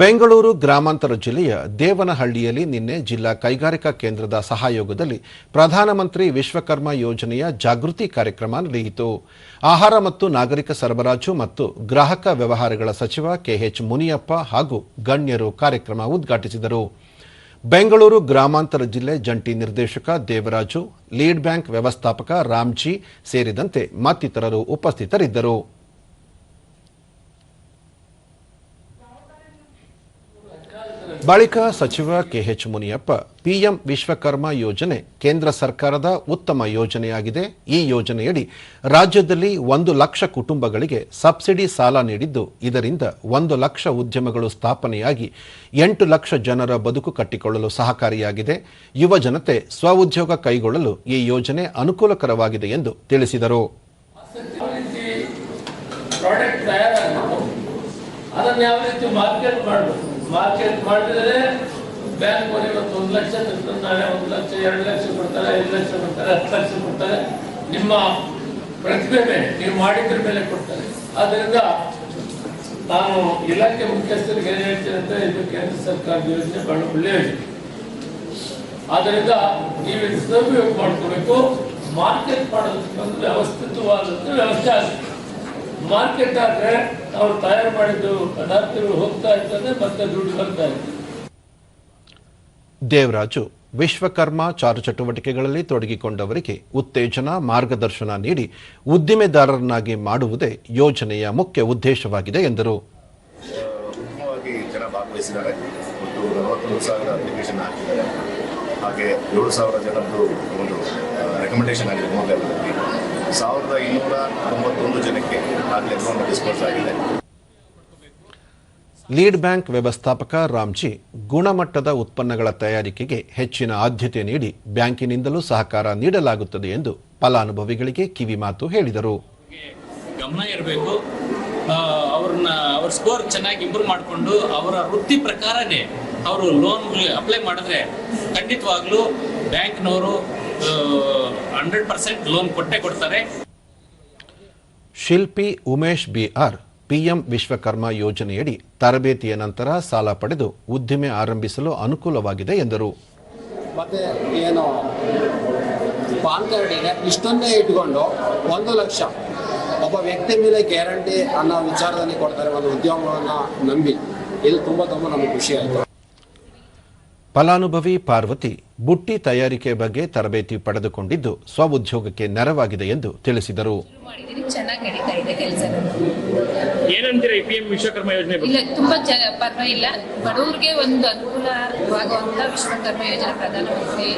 ಬೆಂಗಳೂರು ಗ್ರಾಮಾಂತರ ಜಿಲ್ಲೆಯ ದೇವನಹಳ್ಳಿಯಲ್ಲಿ ನಿನ್ನೆ ಜಿಲ್ಲಾ ಕೈಗಾರಿಕಾ ಕೇಂದ್ರದ ಸಹಯೋಗದಲ್ಲಿ ಪ್ರಧಾನಮಂತ್ರಿ ವಿಶ್ವಕರ್ಮ ಯೋಜನೆಯ ಜಾಗೃತಿ ಕಾರ್ಯಕ್ರಮ ನಡೆಯಿತು. ಆಹಾರ ಮತ್ತು ನಾಗರಿಕ ಸರಬರಾಜು ಮತ್ತು ಗ್ರಾಹಕ ವ್ಯವಹಾರಗಳ ಸಚಿವ ಕೆಎಚ್ ಮುನಿಯಪ್ಪ ಹಾಗೂ ಗಣ್ಯರು ಕಾರ್ಯಕ್ರಮ ಉದ್ಘಾಟಿಸಿದರು. ಬೆಂಗಳೂರು ಗ್ರಾಮಾಂತರ ಜಿಲ್ಲೆ ಜಂಟಿ ನಿರ್ದೇಶಕ ದೇವರಾಜು, ಲೀಡ್ ಬ್ಯಾಂಕ್ ವ್ಯವಸ್ಥಾಪಕ ರಾಮ್ಜಿ ಸೇರಿದಂತೆ ಮತ್ತಿತರರು ಉಪಸ್ಥಿತರಿದ್ದರು. ಬಳಿಕ ಸಚಿವ ಕೆಎಚ್ ಮುನಿಯಪ್ಪ, ಪಿಎಂ ವಿಶ್ವಕರ್ಮ ಯೋಜನೆ ಕೇಂದ್ರ ಸರ್ಕಾರದ ಉತ್ತಮ ಯೋಜನೆಯಾಗಿದೆ. ಈ ಯೋಜನೆಯಡಿ ರಾಜ್ಯದಲ್ಲಿ ಒಂದು ಲಕ್ಷ ಕುಟುಂಬಗಳಿಗೆ ಸಬ್ಸಿಡಿ ಸಾಲ ನೀಡಿದ್ದು, ಇದರಿಂದ ಒಂದು ಲಕ್ಷ ಉದ್ಯಮಗಳು ಸ್ಥಾಪನೆಯಾಗಿ ಎಂಟು ಲಕ್ಷ ಜನರ ಬದುಕು ಕಟ್ಟಿಕೊಳ್ಳಲು ಸಹಕಾರಿಯಾಗಿದೆ. ಯುವ ಜನತೆ ಸ್ವಉದ್ಯೋಗ ಕೈಗೊಳ್ಳಲು ಈ ಯೋಜನೆ ಅನುಕೂಲಕರವಾಗಿದೆ ಎಂದು ತಿಳಿಸಿದರು. ಅದನ್ನ ಯಾವ ರೀತಿ ಮಾರ್ಕೆಟ್ ಮಾಡಬೇಕು? ಮಾರ್ಕೆಟ್ ಮಾಡಿದ್ರೆ ಬ್ಯಾಂಕ್ ಅವರು ಇವತ್ತು ಒಂದು ಲಕ್ಷ ನಾಳೆ ಒಂದು ಲಕ್ಷ, ಎರಡು ಲಕ್ಷ ಕೊಡ್ತಾರೆ, ಐದು ಲಕ್ಷ ಕೊಡ್ತಾರೆ, ಹತ್ತು ಲಕ್ಷ ಕೊಡ್ತಾರೆ. ನಿಮ್ಮ ಪ್ರತಿಭೆ ಮೇಲೆ, ನೀವು ಮಾಡಿದ್ರ ಮೇಲೆ ಕೊಡ್ತಾರೆ. ಆದ್ರಿಂದ ನಾನು ಇಲಾಖೆ ಮುಖ್ಯಸ್ಥರಿಗೆ ಏನು ಹೇಳ್ತೀನಿ ಅಂದ್ರೆ ಇದು ಕೇಂದ್ರ ಸರ್ಕಾರದ ಯೋಜನೆ ಬಹಳ ಒಳ್ಳೆಯ ಯೋಜನೆ. ಆದ್ದರಿಂದ ನೀವು ಸದುಪಯೋಗ ಮಾಡ್ಕೋಬೇಕು. ಮಾರ್ಕೆಟ್ ಮಾಡೋದಕ್ಕೆ ಒಂದು ವ್ಯವಸ್ಥಿತವಾದಂಥ ವ್ಯವಸ್ಥೆ ಆಗುತ್ತೆ ಮಾರ್ಕೆಟ್ ಆದ್ರೆ ಅವ್ರು ತಯಾರು ಮಾಡಿದ್ದು ಪದಾರ್ಥಗಳು ಹೋಗ್ತಾ ಇರ್ತದೆ ಮತ್ತೆ ದುಡ್ಡು ಬರ್ತಾ ಇರ್ತದೆ. ದೇವರಾಜು ವಿಶ್ವಕರ್ಮ ಚಾರು ಚಟುವಟಿಕೆಗಳಲ್ಲಿ ತೊಡಗಿಕೊಂಡವರಿಗೆ ಉತ್ತೇಜನ ಮಾರ್ಗದರ್ಶನ ನೀಡಿ ಉದ್ದಿಮೆದಾರರನ್ನಾಗಿ ಮಾಡುವುದೇ ಯೋಜನೆಯ ಮುಖ್ಯ ಉದ್ದೇಶವಾಗಿದೆ ಎಂದರು. ಭಾಗವಹಿಸಿದ್ದಾರೆ. ಹಾಗೆ ಏಳು ಸಾವಿರ ಜನದ್ದು ಒಂದು ರೆಕಮೆಂಡೇಶನ್ ಆಗಿದೆ ಮೂರು ಲೆವೆಲಲ್ಲಿ ಸಾವಿರದ ಇನ್ನೂರ ತೊಂಬತ್ತೊಂದು ಜನಕ್ಕೆ ಆಗಲೇ ಲೋನ್ ಡಿಸ್ಪೋಸ್ ಆಗಿದೆ. ಲೀಡ್ ಬ್ಯಾಂಕ್ ವ್ಯವಸ್ಥಾಪಕ ರಾಮ್ಜಿ ಗುಣಮಟ್ಟದ ಉತ್ಪನ್ನಗಳ ತಯಾರಿಕೆಗೆ ಹೆಚ್ಚಿನ ಆದ್ಯತೆ ನೀಡಿ ಬ್ಯಾಂಕಿನಿಂದಲೂ ಸಹಕಾರ ನೀಡಲಾಗುತ್ತದೆ ಎಂದು ಫಲಾನುಭವಿಗಳಿಗೆ ಕಿವಿಮಾತು ಹೇಳಿದರು. ಗಮನ ಇರಬೇಕು. ಅವ್ರನ್ನ ಅವ್ರ ಸ್ಕೋರ್ ಚೆನ್ನಾಗಿ ಇಂಪ್ರೂವ್ ಮಾಡಿಕೊಂಡು ಅವರ ವೃತ್ತಿ ಪ್ರಕಾರನೇ ಅವರು ಲೋನ್ ಅಪ್ಲೈ ಮಾಡಿದ್ರೆ ಖಂಡಿತವಾಗ್ಲೂ ಬ್ಯಾಂಕ್ನವರು ಹಂಡ್ರೆಡ್ ಪರ್ಸೆಂಟ್ ಲೋನ್ ಕೊಟ್ಟೆ ಕೊಡ್ತಾರೆ. ಶಿಲ್ಪಿ ಉಮೇಶ್ ಬಿಆರ್ ಪಿಎಂ ವಿಶ್ವಕರ್ಮ ಯೋಜನೆಯಡಿ ತರಬೇತಿಯ ನಂತರ ಸಾಲ ಪಡೆದು ಉದ್ದಿಮೆ ಆರಂಭಿಸಲು ಅನುಕೂಲವಾಗಿದೆ ಎಂದರು. ಮತ್ತೆ ಏನು ಪಾನ್ ಕಾರ್ಡ್ ಇದೆ. ಇಷ್ಟನ್ನೇ ಇಟ್ಕೊಂಡು ಒಂದು ಲಕ್ಷ ಒಬ್ಬ ವ್ಯಕ್ತಿ ಮೇಲೆ ಗ್ಯಾರಂಟಿ ಅನ್ನೋ ವಿಚಾರದಲ್ಲಿ ಕೊಡ್ತಾರೆ ಒಂದು ಉದ್ಯಮವನ್ನು ನಂಬಿ. ಇದು ತುಂಬ ತುಂಬ ನಮಗೆ ಖುಷಿ ಆಯಿತು. ಫಲಾನುಭವಿ ಪಾರ್ವತಿ ಬುಟ್ಟಿ ತಯಾರಿಕೆ ಬಗ್ಗೆ ತರಬೇತಿ ಪಡೆದುಕೊಂಡಿದ್ದು ಸ್ವಉದ್ಯೋಗಕ್ಕೆ ನೆರವಾಗಿದೆ ಎಂದು ತಿಳಿಸಿದರು. ಏನಂತೀರಾ ಪಿ ವಿಶ್ವಕರ್ಮ ಯೋಜನೆ ಇಲ್ಲ ತುಂಬಾ ಪರವಾಗಿಲ್ಲ. ಬಡವರಿಗೆ ಒಂದು ಅನುಕೂಲವಾಗುವಂತ ವಿಶ್ವಕರ್ಮ ಯೋಜನೆ ಪ್ರಧಾನಮಂತ್ರಿ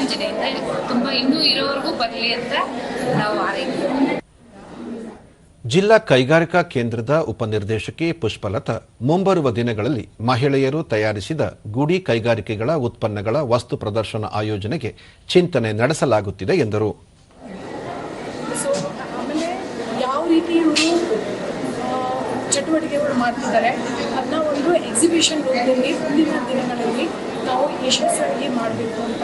ಯೋಜನೆಯಿಂದ ತುಂಬಾ ಇನ್ನೂ ಇರೋವರೆಗೂ ಬರಲಿ ಅಂತ ನಾವು ಆರೈಕೆ ಜಿಲ್ಲಾ ಕೈಗಾರಿಕಾ ಕೇಂದ್ರದ ಉಪನಿರ್ದೇಶಕಿ ಪುಷ್ಪಲತಾ ಮುಂಬರುವ ದಿನಗಳಲ್ಲಿ ಮಹಿಳೆಯರು ತಯಾರಿಸಿದ ಗುಡಿ ಕೈಗಾರಿಕೆಗಳ ಉತ್ಪನ್ನಗಳ ವಸ್ತು ಪ್ರದರ್ಶನ ಆಯೋಜನೆಗೆ ಚಿಂತನೆ ನಡೆಸಲಾಗುತ್ತಿದೆ ಎಂದರು. ಚಟುವಟಿಕೆಗಳು ಮಾಡ್ತಿದ್ದಾರೆ ಅದನ್ನ ಒಂದು ಎಕ್ಸಿಬಿಷನ್ ರೂಪದಲ್ಲಿ ಮುಂದಿನ ದಿನಗಳಲ್ಲಿ ನಾವು ಯಶಸ್ವಿಯಾಗಿ ಮಾಡಬೇಕು ಅಂತ